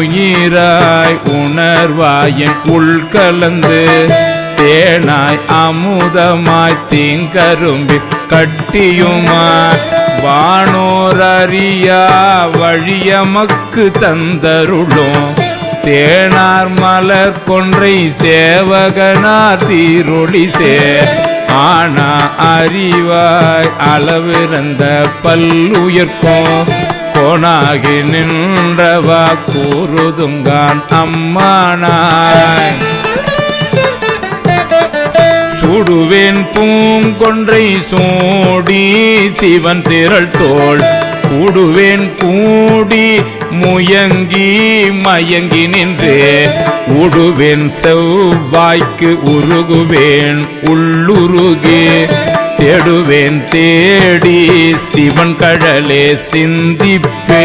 உயிராய் உணர்வாயின் உள்கலந்து தேனாய் அமுதமாய் தீங்கரும்பி கட்டியுமாய். வானோரறியா வழியமக்கு தந்தருளும். தேனார் மலர் கொன்றை சேவகனா தீரொளி சே ஆனா அறிவாய் அளவிறந்த பல்லுயிர்க்கும். கோணாகி நின்றவா கூறுதுங்கான் அம்மானாய். சுடுவேன் பூங்கொன்றை சூடி சிவன் திரள் தோள். கூடுவேன் கூடி முயங்கி மயங்கி நின்றேன் உடுவேன் செவ்வாய்க்கு உருகுவேன் உள்ளுருகே. தேடுவேன் தேடி சிவன் கழலே சிந்திப்பே